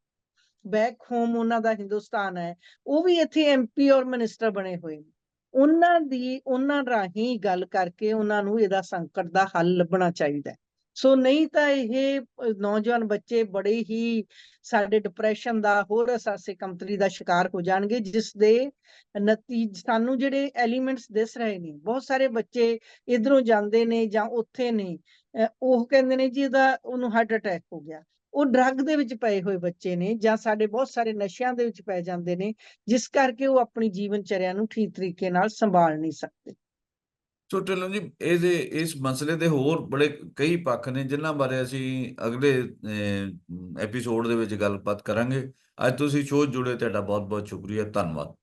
ਬੈਕ ਹੋਮ ਉਹਨਾਂ ਦਾ ਹਿੰਦੁਸਤਾਨ ਹੈ, ਉਹ ਵੀ ਇੱਥੇ ਐਮਪੀ ਔਰ ਮਿਨਿਸਟਰ ਬਣੇ ਹੋਏ ਨੇ। ਉਹਨਾਂ ਦੀ, ਉਹਨਾਂ ਰਾਹੀਂ ਗੱਲ ਕਰਕੇ ਉਹਨਾਂ ਨੂੰ ਇਹਦਾ ਸੰਕਟ ਦਾ ਹੱਲ ਲੱਭਣਾ ਚਾਹੀਦਾ ਹੈ। ਸੋ ਨਹੀਂ ਤਾਂ ਇਹ ਨੌਜਵਾਨ ਬੱਚੇ ਬੜੇ ਹੀ ਸਾਡੇ ਡਿਪਰੈਸ਼ਨ ਦਾ ਹੋਰ ਅਸਾਸੇ ਕਮਤਰੀ ਦਾ ਸ਼ਿਕਾਰ ਹੋ ਜਾਣਗੇ, ਜਿਸ ਦੇ ਨਤੀਜੇ ਸਾਨੂੰ ਜਿਹੜੇ ਐਲੀਮੈਂਟਸ ਦਿਸ ਰਹੇ ਨੇ, ਬਹੁਤ ਸਾਰੇ ਬੱਚੇ ਇਧਰੋਂ ਜਾਂਦੇ ਨੇ ਜਾਂ ਉੱਥੇ ਨੇ ਉਹ ਕਹਿੰਦੇ ਨੇ ਜੀ ਇਹਦਾ, ਉਹਨੂੰ ਹਾਰਟ ਅਟੈਕ ਹੋ ਗਿਆ। ਉਹ ਡਰੱਗ ਦੇ ਵਿੱਚ ਪਏ ਹੋਏ ਬੱਚੇ ਨੇ ਜਾਂ ਸਾਡੇ ਬਹੁਤ ਸਾਰੇ ਨਸ਼ਿਆਂ ਦੇ ਵਿੱਚ ਪੈ ਜਾਂਦੇ ਨੇ, ਜਿਸ ਕਰਕੇ ਉਹ ਆਪਣੀ ਜੀਵਨ ਚਰਿਆ ਨੂੰ ਠੀਕ ਤਰੀਕੇ ਨਾਲ ਸੰਭਾਲ ਨਹੀਂ ਸਕਦੇ। ਸੋ ਢਿੱਲੋਂ ਜੀ, ਇਹਦੇ, ਇਸ ਮਸਲੇ ਦੇ ਹੋਰ ਬੜੇ ਕਈ ਪੱਖ ਨੇ, ਜਿਨ੍ਹਾਂ ਬਾਰੇ ਅਸੀਂ ਅਗਲੇ ਐਪੀਸੋਡ ਦੇ ਵਿੱਚ ਗੱਲਬਾਤ ਕਰਾਂਗੇ। ਅੱਜ ਤੁਸੀਂ ਸ਼ੋਅ ਜੁੜੇ, ਤੁਹਾਡਾ ਬਹੁਤ ਬਹੁਤ ਸ਼ੁਕਰੀਆ, ਧੰਨਵਾਦ।